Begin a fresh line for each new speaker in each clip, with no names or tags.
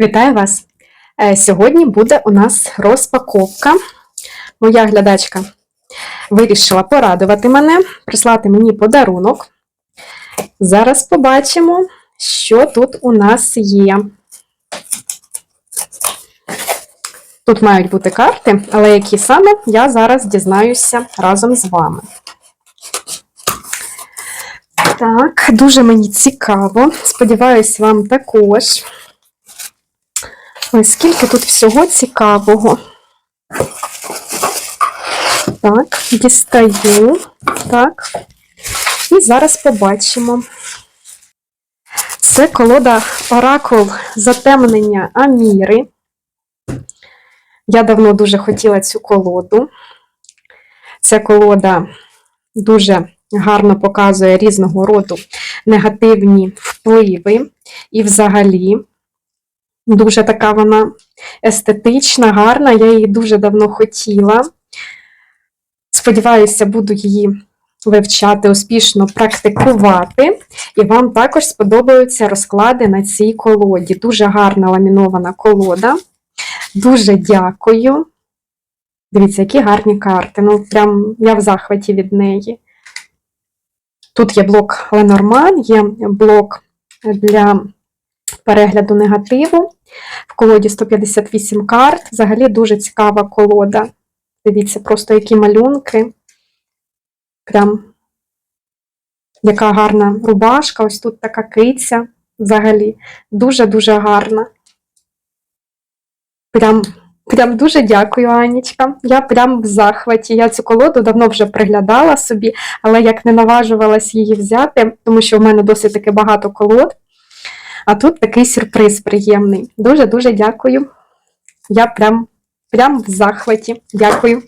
Вітаю вас! Е, Сьогодні буде у нас розпаковка. Моя глядачка вирішила порадувати мене, прислати мені подарунок. Зараз побачимо, що тут у нас є. Тут мають бути карти, але які саме я зараз дізнаюся разом з вами. Так, дуже мені цікаво. Сподіваюсь, вам також. Ой, скільки тут всього цікавого. Так, дістаю. Так. І зараз побачимо. Це колода Оракул затемнення Аміри. Я давно дуже хотіла цю колоду. Ця колода дуже гарно показує різного роду негативні впливи і взагалі. Дуже така вона естетична, гарна. Я її дуже давно хотіла. Сподіваюся, буду її вивчати, успішно практикувати. І вам також сподобаються розклади на цій колоді. Дуже гарна ламінована колода. Дуже дякую. Дивіться, які гарні карти. Ну, прям я в захваті від неї. Тут є блок Ленорман, є блок для перегляду негативу. В колоді 158 карт. Взагалі дуже цікава колода. Дивіться, просто які малюнки. Прям яка гарна рубашка. Ось тут така киця. Взагалі. Дуже-дуже гарна. Прям, прям дуже дякую, Анічка. Я прям в захваті. Я цю колоду давно вже приглядала собі, але як не наважувалась її взяти, тому що в мене досить таки багато колод. А тут такий сюрприз приємний. Дуже-дуже дякую. Я прям, прям в захваті. Дякую.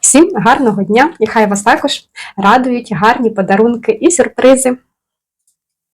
Всім гарного дня і хай вас також радують гарні подарунки і сюрпризи.